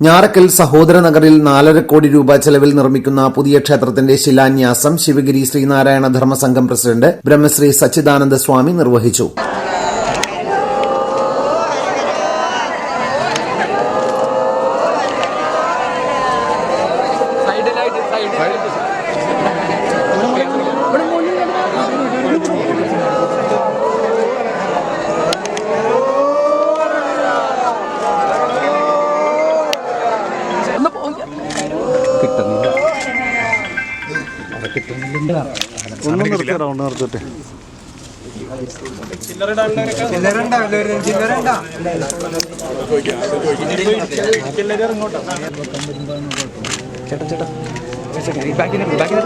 ഞാറക്കൽ സഹോദര നഗറിൽ നാലര കോടി രൂപ ചെലവിൽ നിർമ്മിക്കുന്ന പുതിയ ക്ഷേത്രത്തിന്റെ ശിലാന്യാസം ശിവഗിരി ശ്രീനാരായണ ധർമ്മസംഘം പ്രസിഡന്റ് ബ്രഹ്മശ്രീ സച്ചിദാനന്ദ സ്വാമി നിർവഹിച്ചു. ഒന്ന് നിർത്തി റൗണ്ട് നിർത്തിട്ടെ ചേട്ടാ ചേട്ടാ ബാക്കിനെ ബാക്കിന്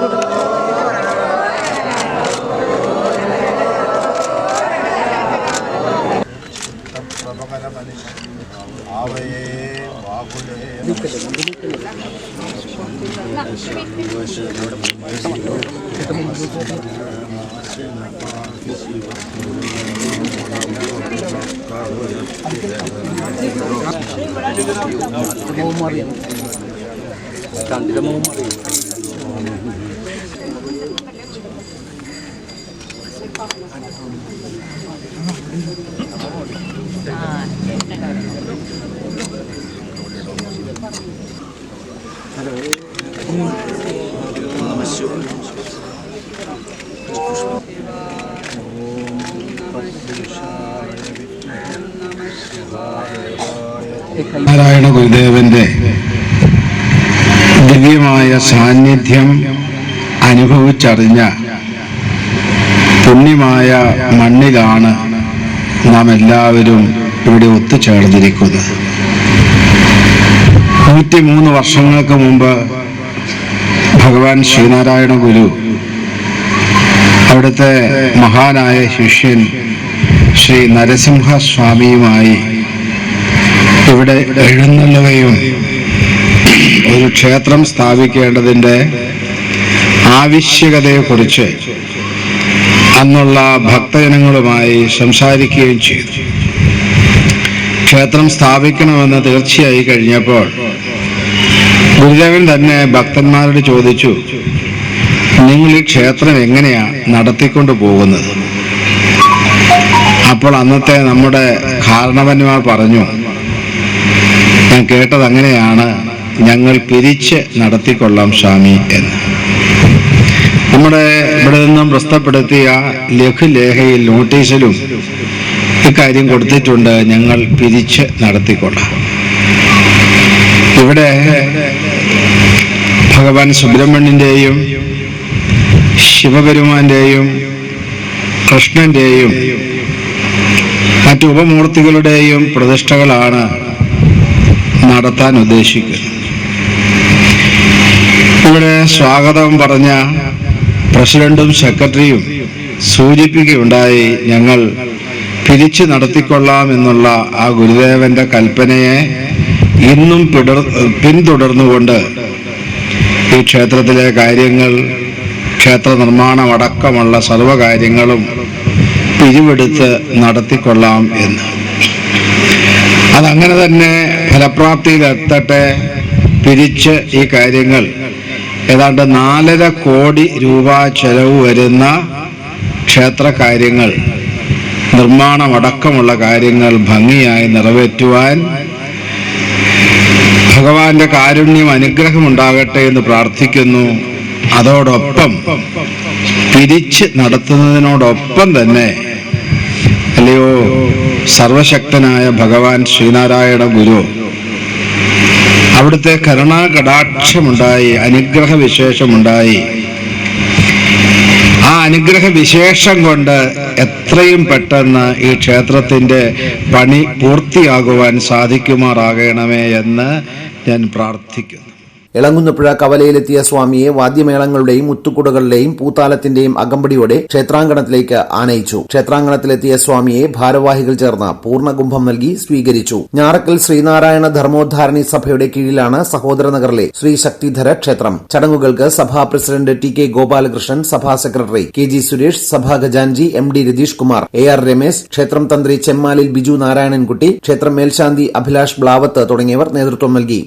పరమని mau mari. Thank you. Narayana ഗുരുദേവന്റെ ദിവ്യമായ സാന്നിധ്യം അനുഭവിച്ചറിഞ്ഞ പുണ്യമായ മണ്ണിലാണ് നാം എല്ലാവരും ഇവിടെ ഒത്തുചേർന്നിരിക്കുന്നത്. നൂറ്റിമൂന്ന് വർഷങ്ങൾക്ക് മുമ്പ് ഭഗവാൻ ശ്രീനാരായണ ഗുരു അവിടുത്തെ മഹാനായ ശിഷ്യൻ ശ്രീ നരസിംഹസ്വാമിയുമായി ഇവിടെ എഴുന്നള്ളുകയും ഒരു ക്ഷേത്രം സ്ഥാപിക്കേണ്ടതിന്റെ ആവശ്യകതയെക്കുറിച്ച് അന്നുള്ള ഭക്തജനങ്ങളുമായി സംസാരിക്കുകയും ചെയ്തു. ക്ഷേത്രം സ്ഥാപിക്കണമെന്ന് തീർച്ചയായി കഴിഞ്ഞപ്പോൾ ഗുരുദേവൻ തന്നെ ഭക്തന്മാരോട് ചോദിച്ചു നിങ്ങൾ ഈ ക്ഷേത്രം എങ്ങനെയാ നടത്തിക്കൊണ്ടു പോകുന്നത്? അപ്പോൾ അന്നത്തെ നമ്മുടെ കാരണവന്മാർ പറഞ്ഞു ഞാൻ കേട്ടത് അങ്ങനെയാണ്. ഞങ്ങൾ പിരിച്ച് നടത്തിക്കൊള്ളാം സ്വാമി എന്ന്. നമ്മുടെ ഇവിടെ നിന്നും പ്രസ്തപ്പെടുത്തിയ ലഘുലേഖയിൽ നോട്ടീസിലും ഇക്കാര്യം കൊടുത്തിട്ടുണ്ട്. ഞങ്ങൾ പിരിച്ച് നടത്തിക്കൊള്ളാം. ഇവിടെ ഭഗവാൻ സുബ്രഹ്മണ്യന്റെയും ശിവപെരുമാന്റെയും കൃഷ്ണന്റെയും മറ്റു ഉപമൂർത്തികളുടെയും പ്രതിഷ്ഠകളാണ് നടത്താൻ ഉദ്ദേശിക്കുന്നു ഇവിടെ സ്വാഗതം പറഞ്ഞ പ്രസിഡന്റും സെക്രട്ടറിയും സൂചിപ്പിക്കുകയുണ്ടായി ഞങ്ങൾ പിരിച്ചു നടത്തിക്കൊള്ളാം എന്നുള്ള ആ ഗുരുദേവന്റെ കൽപ്പനയെ ഇന്നും പിടർ പിന്തുടർന്നുകൊണ്ട് ഈ ക്ഷേത്രത്തിലെ കാര്യങ്ങൾ ക്ഷേത്ര നിർമ്മാണമടക്കമുള്ള സർവകാര്യങ്ങളും പിരിവെടുത്ത് നടത്തിക്കൊള്ളാം എന്ന്. അതങ്ങനെ തന്നെ ഫലപ്രാപ്തിയിലെത്തട്ടെ. പിരിച്ച് ഈ കാര്യങ്ങൾ. ഏതാണ്ട് നാലര കോടി രൂപ ചെലവ് വരുന്ന ക്ഷേത്ര കാര്യങ്ങൾ നിർമ്മാണമടക്കമുള്ള കാര്യങ്ങൾ ഭംഗിയായി നിറവേറ്റുവാൻ ഭഗവാന്റെ കാരുണ്യം അനുഗ്രഹം ഉണ്ടാകട്ടെ എന്ന് പ്രാർത്ഥിക്കുന്നു. അതോടൊപ്പം പിരിച്ച് നടത്തുന്നതിനോടൊപ്പം തന്നെ അല്ലയോ സർവശക്തനായ ഭഗവാൻ ശ്രീനാരായണ ഗുരു. അവിടുത്തെ കരുണാകടാക്ഷമുണ്ടായി അനുഗ്രഹ വിശേഷമുണ്ടായി ആ അനുഗ്രഹ വിശേഷം കൊണ്ട് എത്രയും പെട്ടെന്ന് ഈ ക്ഷേത്രത്തിന്റെ പണി പൂർത്തിയാകുവാൻ സാധിക്കുമാറാകണമേ എന്ന് ഞാൻ പ്രാർത്ഥിക്കുന്നു. ഇളങ്കുന്നപ്പുഴ കവലയിലെത്തിയ സ്വാമിയെ വാദ്യമേളങ്ങളുടെയും മുത്തുക്കുടകളുടെയും പൂത്താലത്തിന്റെയും അകമ്പടിയോടെ ക്ഷേത്രാങ്കണത്തിലേക്ക് ആനയിച്ചു. ക്ഷേത്രാങ്കണത്തിലെത്തിയ സ്വാമിയെ ഭാരവാഹികൾ ചേർന്ന് പൂർണകുംഭം നൽകി സ്വീകരിച്ചു. ഞാറക്കൽ ശ്രീനാരായണ ധർമ്മോദ്ധാരണി സഭയുടെ കീഴിലാണ് സഹോദരനഗറിലെ ശ്രീ ശക്തിധര ക്ഷേത്രം. ചടങ്ങുകൾക്ക് സഭാ പ്രസിഡന്റ് ടി കെ ഗോപാലകൃഷ്ണൻ സഭാ സെക്രട്ടറി കെ ജി സുരേഷ് സഭാ ഖജാൻജി M D Ratheesh Kumar A R Ramesh ക്ഷേത്രം തന്ത്രി ചെമ്മാലിൽ ബിജു നാരായണൻകുട്ടി ക്ഷേത്രം മേൽശാന്തി അഭിലാഷ് ബ്ലാവത്ത് തുടങ്ങിയവർ നേതൃത്വം നൽകി.